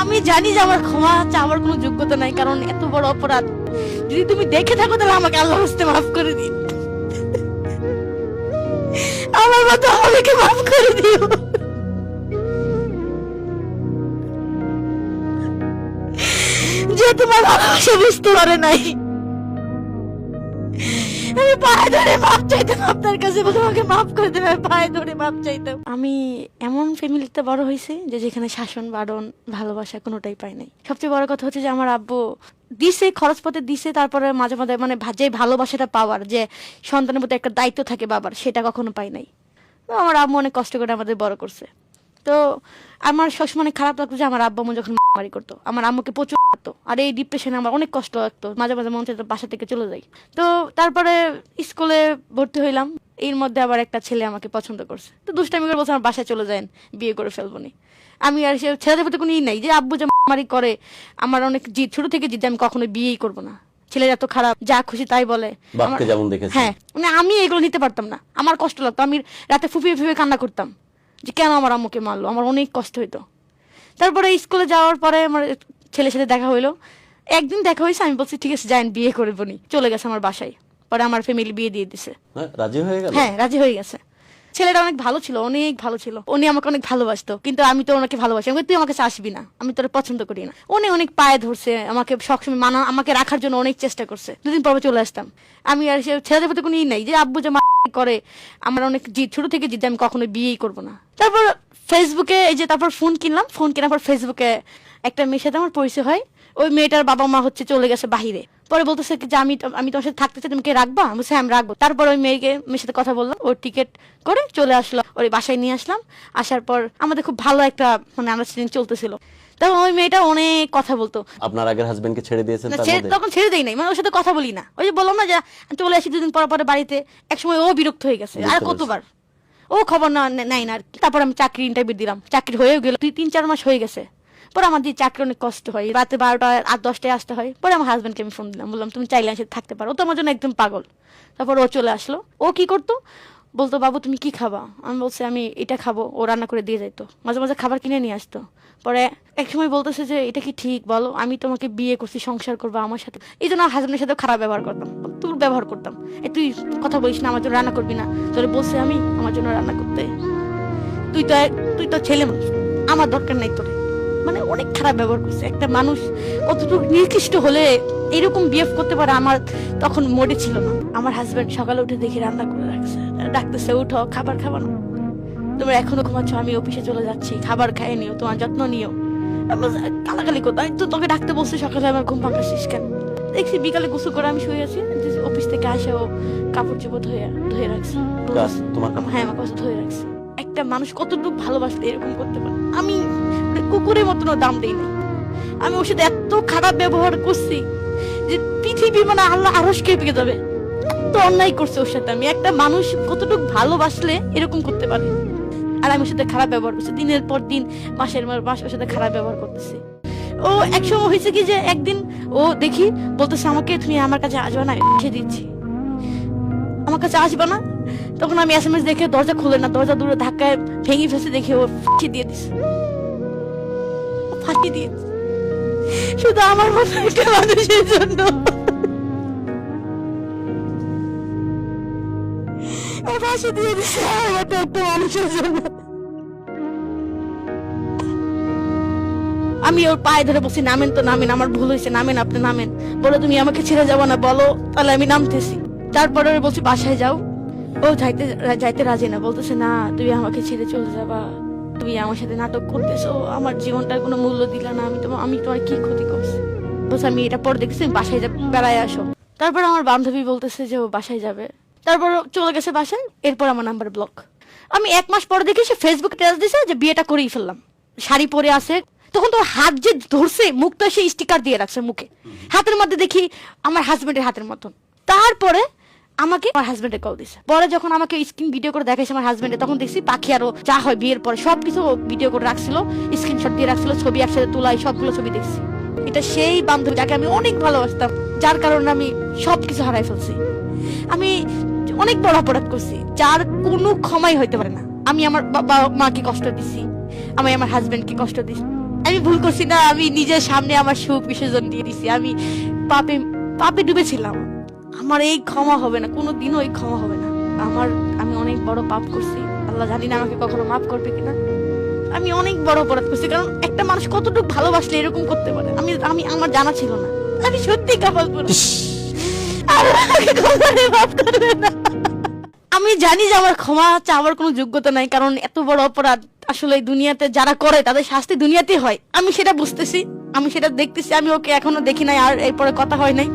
আমি জানি যে আমার ক্ষমা চাওয়ার কোনো যোগ্যতা নাই, কারণ এত বড় অপরাধ। যদি তুমি দেখে থাকো, তাহলে আমাকে আল্লাহ হস্তে মাফ করে দিন। আমার মতো আমাকে মাফ করে দিও। যে তোমার ভালোবাসা বুঝতে পারে নাই। আমি পায়ে ধরে মাপ চাইতাম আপনার কাছে, আমাকে মাফ করে দেবে পায়ে ধরে মাপ চাইতাম। আমি এমন ফ্যামিলিতে বড় হয়েছি যে যেখানে শাসন, বারণ, ভালোবাসা কোনোটাই পাই নাই। সবচেয়ে বড় কথা হচ্ছে যে আমার আব্বু দিছে, খরচপত্রে দিছে, তারপরে মাঝে মাঝে মানে যে ভালোবাসাটা পাওয়ার, যে সন্তানের প্রতি একটা দায়িত্ব থাকে বাবার, সেটা কখনো পাই নাই। আমার আব্বু অনেক কষ্ট করে আমাদের বড় করছে। তো আমার সবসময় অনেক খারাপ লাগতো যে আমার আব্বু আম্মু যখন মারি করতো আমার আম্মুকে প্রচুর মারতো। আর এই ডিপ্রেশনে আমার অনেক কষ্ট লাগতো। মাঝে মাঝে মন চাইতো বাসা থেকে চলে যাই। তো তারপরে স্কুলে ভর্তি হইলাম। এর মধ্যে আবার একটা ছেলে আমাকে পছন্দ করছে। তো দুষ্টামি করে বলছে আমার বাসায় চলে যান বিয়ে করে ফেলব নি আমি আর সে ছেলেদের প্রতি কোনো ই নাই যে আব্বু যে মারি করে আমার অনেক জিদ ছোট থেকে জিদ আমি কখনো বিয়েই করব না। ছেলেরা এত খারাপ যা খুশি তাই বলে। হ্যাঁ মানে আমি এগুলো নিতে পারতাম না। আমার কষ্ট লাগতো। আমি রাতে ফুপিয়ে ফুপিয়ে কান্না করতাম। যে কেন আমার আম্মুকে মারলো? আমার অনেক কষ্ট হইতো। তারপরে স্কুলে যাওয়ার পরে আমার ছেলের সাথে দেখা হইল। একদিন দেখা হয়েছে আমি বলছি ঠিক আছে যাইন বিয়ে করব নি চলে গেছে আমার বাসায়। পরে আমার ফ্যামিলি বিয়ে দিয়ে দিছে। হ্যাঁ, রাজি হয়ে গেল? হ্যাঁ রাজি হয়ে গেছে। ছেলেটা অনেক ভালো ছিল অনেক ভালো ছিল। উনি আমাকে অনেক ভালোবাসতো কিন্তু আমি তো ওনাকে ভালোবাসি। আমি তুই আমার কাছে আসবি না আমি তোর পছন্দ করি না। উনি অনেক পায়ে ধরছে আমাকে সবসময় মানা আমাকে রাখার জন্য অনেক চেষ্টা করছে। দুদিন পর চলে আসতাম। আমি আর সে ছেলেদের প্রতি কোনো ই নাই যে আব্বু যে মা- করে আমার অনেক জিদ ছোট থেকে জিদ আমি কখনো বিয়েই করব না। তারপর ফেসবুকে এই যে তারপর ফোন কিনলাম ফোন কেনার পর ফেসবুকে একটা মেয়ের সাথে আমার পরিচয় হয়। ওই মেয়েটার বাবা মা হচ্ছে চলে গেছে বাহিরে। পরে বলতেছে যে আমি আমি তোমার সাথে থাকতে চাই তুমি কি রাখবা? আমি বলছি, হ্যাঁ আমি রাখব। তারপর ওই মেয়েকে মেয়ের সাথে কথা বললাম ওর টিকিট করে চলে আসলো ওর বাসায় নিয়ে আসলাম। আসার পর আমাদের খুব ভালো একটা মানে আন্ডারস্ট্যান্ডিং চলতেছিল। তখন ওই মেয়েটা অনেক কথা বলতো। আপনার আগের হাজবেন্ডকে ছেড়ে দিয়েছেন না, তার ছেড়ে- মধ্যে? তখন ছেড়ে দেই নাই মানে ওর সাথে কথা বলি না। ওই যে বললাম না যে চলে আসি দুদিন পর পরে বাড়িতে একসময় ও বিরক্ত হয়ে গেছে। বুঝতে আর পেরেছি। কতবার? ও খবর না নে- নেয় না আর কি। তারপর আমি চাকরি ইন্টারভিউ দিলাম। চাকরি হয়েও গেল। দুই তিন চার মাস হয়ে গেছে। পরে আমার দিয়ে চাকরি অনেক কষ্ট হয়। রাতে বারোটা আট দশটায় আসতে হয়। পরে আমার হাজব্যান্ডকে আমি ফোন দিলাম। বললাম তুমি চাইলে এসে থাকতে পারো। ও তো আমার জন্য একদম পাগল। তারপর ও চলে আসলো। ও কি করতো? বলতো, বাবু, তুমি কি খাবা? আমি বলছি, আমি এটা খাব। ও রান্না করে দিয়ে যাইতো। মাঝে মাঝে খাবার কিনে নিয়ে আসতো। পরে এক সময় বলতেছে যে, এটা কি ঠিক? বলো, আমি তোমাকে বিয়ে করছি, সংসার করব আমার সাথে। এই জন্য হাজবেন্ডের সাথে খারাপ ব্যবহার করতাম তোর ব্যবহার করতাম। এ, তুই কথা বলিস না, আমার জন্য রান্না করবি না। তোরে বলছে, আমি আমার জন্য রান্না করতে, তুই তো তুই তো ছেলে মানুষ, আমার দরকার নাই তোরে। মানে অনেক খারাপ ব্যবহার করছে। একটা মানুষ কতটুকু নিকৃষ্ট হলে এরকম বিহেভ করতে পারে আমার তখন মোডে ছিল না। আমার হাজব্যান্ড সকালে উঠে দেখি রান্না করে রাখছে। ডাকতেছে উঠো খাবার খাবার না। তোমরা এখনও ঘুমাচ্ছ আমি অফিসে চলে যাচ্ছি। খাবার খাইয়ে নিও তোমার যত্ন নিও। কালাকালি কোথায়? তো তোকে ডাকতে বলছি সকালে আমার ঘুম ভাঙাচ্ছিস কেন? দেখছি বিকালে গোসল করে আমি শুয়ে আছি। অফিস থেকে আসে ও কাপড় চোপড় ধুয়ে ধুয়ে রাখছি? হ্যাঁ আমার কাছে ধুয়ে রাখছে। একটা মানুষ কতটুকু ভালোবাসলে এরকম করতে পারে? আমি কুকুরের মতন দাম দেই নাই। আমি ওর সাথে এত খারাপ ব্যবহার করছি যে পৃথিবী মানে আল্লাহ আরস কেঁপে যাবে। তো অন্যায় করছে ওর সাথে আমি। একটা মানুষ কতটুকু ভালোবাসলে এরকম করতে পারে? আর আমি ওর সাথে খারাপ ব্যবহার করছি। দিনের পর দিন, মাসের পর মাস ওর সাথে খারাপ ব্যবহার করতেছি। ও একসময় হয়েছে কি যে একদিন ও দেখি বলতেছে আমাকে, তুমি আমার কাছে আসবে না সে দিচ্ছি। আমার কাছে আসবে না। তখন আমি এসএমএস দেখে দরজা খুলে না, দরজা দূরে ধাক্কায় ভেঙে ফেসে দেখে ও ফাঁসি দিয়ে ও ফাঁসি দিয়ে শুধু আমার মতো একটা মানুষের জন্য। মানুষের জন্য। আমি ওর পায়ে ধরে বসি নামেন তো, নামেন, আমার ভুল হয়েছে, নামেন আপনি, নামেন। বলো তুমি আমাকে ছেড়ে যাব না, বলো, তাহলে আমি নামতেছি। তারপরে ওর বলছি, বাসায় যাও। ও যাইতে যাইতে রাজি না, বলতেছে, না তুই আমাকে ছেড়ে চলে যাবা। তুমি আমার সাথে নাটক করতেছো। আমার জীবনটার কোনো মূল্য দিলা না। আমি তোমার আমি তোমার কি ক্ষতি করছি? বলছে, আমি এটা পরে দেখছি বাসায় যা, বেড়ায় আসো। তারপর আমার বান্ধবী বলতেছে যে, ও বাসায় যাবে। তারপর চলে গেছে বাসায়। এরপর আমার নাম্বার ব্লক আমি এক মাস পরে দেখি সে ফেসবুক টেস্ট দিছে যে, বিয়েটা করেই ফেললাম। শাড়ি পরে আছে। তখন তোর হাত যে ধরছে, মুখটা সে স্টিকার দিয়ে রাখছে মুখে। হাতের মধ্যে দেখি আমার হাজবেন্ডের হাতের মতন। তারপরে আমাকে আমার হাজবেন্ডে কল দিছে। পরে যখন আমাকে স্ক্রিন ভিডিও করে দেখাইছে আমার হাজবেন্ডে তখন দেখছি পাখি আরও যা হয় বিয়ের পরে সবকিছু ভিডিও করে রাখছিল স্ক্রিনশট দিয়ে রাখছিল, ছবি একসাথে তোলাই, সবগুলো ছবি দেখছি। এটা সেই বান্ধবী যাকে আমি অনেক ভালোবাসতাম, যার কারণে আমি সবকিছু হারাই ফেলছি। আমি অনেক বড় অপরাধ করছি, যার কোনো ক্ষমাই হইতে পারে না। আমি আমার বাবা, মাকে কষ্ট দিছি, আমি আমার হাজবেন্ডকে কষ্ট দিছি। আমি ভুল করছি না, আমি নিজের সামনে আমার সুখ বিসর্জন দিয়ে দিছি। আমি পাপে পাপে ডুবেছিলাম। আমার এই ক্ষমা হবে না কোনো দিনও এই ক্ষমা হবে না। আমার আমি অনেক বড় পাপ করছি। আল্লাহ জানি না আমাকে কখনো মাফ করবে কিনা। আমি অনেক বড় অপরাধ করছি কারণ একটা মানুষ কতটুকু ভালোবাসলে এরকম করতে পারে? আমি আমি আমার জানা ছিল না। আমি সত্যি কাপাল আমি জানি যে আমার ক্ষমা চাওয়ার কোনো যোগ্যতা নাই কারণ এত বড় অপরাধ আসলে দুনিয়াতে যারা করে তাদের শাস্তি দুনিয়াতেই হয়। আমি সেটা বুঝতেছি আমি সেটা দেখতেছি আমি ওকে এখনও দেখি নাই আর এরপরে কথা হয় নাই।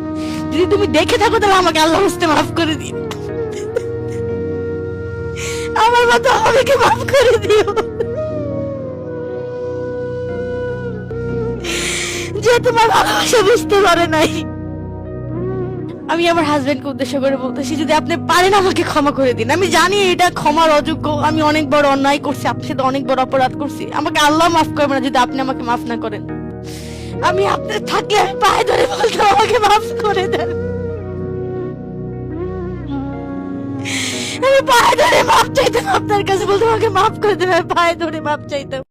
যদি তুমি দেখে থাকো তাহলে আমাকে আল্লাহ বুঝতে মাফ করে দিও। আমার মতো আমাকে মাফ করে দিও। যে তোমার ভালোবাসা বুঝতে পারে নাই। আমি আমার হাজবেন্ডকে উদ্দেশ্য করে বলতেছি, যদি আপনি পারেন আমাকে ক্ষমা করে দিন। আমি জানি এটা ক্ষমার অযোগ্য। আমি অনেক বড় অন্যায় করছি, আপনার সাথে অনেক বড় অপরাধ করছি। আমাকে আল্লাহ মাফ করবে না যদি আপনি আমাকে মাফ না করেন। আমি আপনার থাকলে আমি পায়ে ধরে আমাকে মাফ করে দেন। আমি পায়ে ধরে মাফ চাইতাম, আপনার কাছে বলতাম, আমাকে মাফ করে দেন, আমি পায়ে ধরে মাফ চাইতাম।